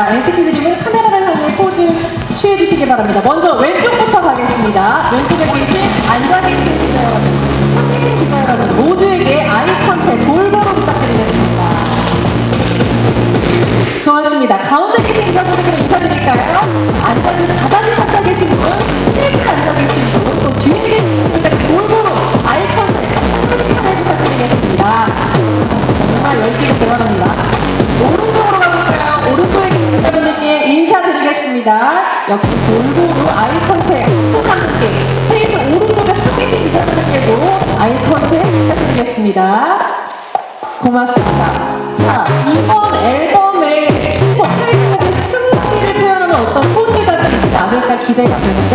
하겠습니다. NCT 드림은 카메라를 향해 포즈 취해주시기 바랍니다. 먼저 왼쪽부터 가겠습니다. 왼쪽에 계신 앉아 계신 기자 여러분, 서 계신 기자 여러분 모두에게 아이 컨택 골고루 부탁드리겠습니다. 고맙습니다. 가운데 계신 기자분들께 인사드릴까요? 앉아 계신 바닥에 앉아 계신 분, 스테이크 앉아 계신 분, 또 뒤에 계신 분들까지 골고루 아이 컨택 부탁드리겠습니다. 정말 열기가 대단합니다. 인사드리겠습니다. 역시 골고루 아이 컨택 꼭 함께 테이블 오른쪽에 서 계신 기자분들께도 아이 컨택 부탁드리겠습니다. 고맙습니다. 자, 이번 앨범의 슈퍼 타이틀의 스무디를 표현하는 어떤 포즈가 있지 않을까 기대가 되는데,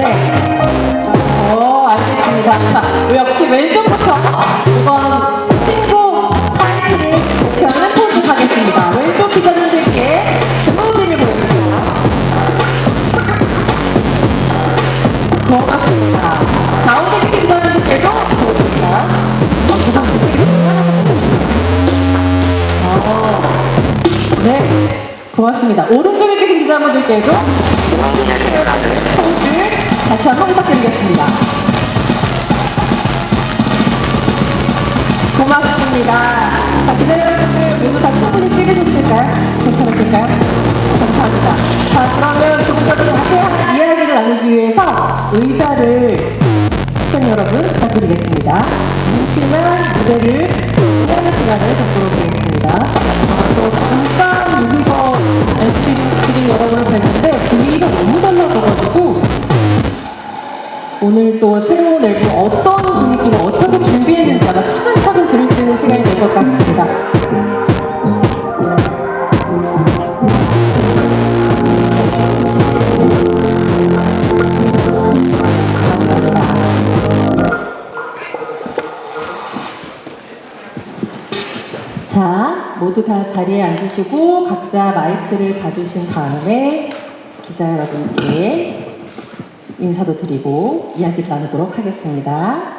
어, 알겠습니다. 자, 역시 왼쪽부터 고맙습니다. 오른쪽에 계신 기자분들께도 포즈 다시 한번 부탁드리겠습니다. 고맙습니다. 자, 기자 여러분들 모두 다 충분히 찍으셨을까요? 괜찮으실까요? 감사합니다. 자, 그러면 조금 더 자세한 이야기를 나누기 위해서 의사를 시청 여러분 부탁드리겠습니다. 잠시만 무대를 시간을 갖도록 하겠습니다. 아, 또 잠깐 여기 또 새로운 앨범 어떤 분위기로 어떻게 준비했는지 아마 차근차근 들을 수 있는 시간이 될 것 같습니다. 자, 모두 다 자리에 앉으시고 각자 마이크를 받으신 다음에 기자 여러분께 인사도 드리고 이야기를 나누도록 하겠습니다.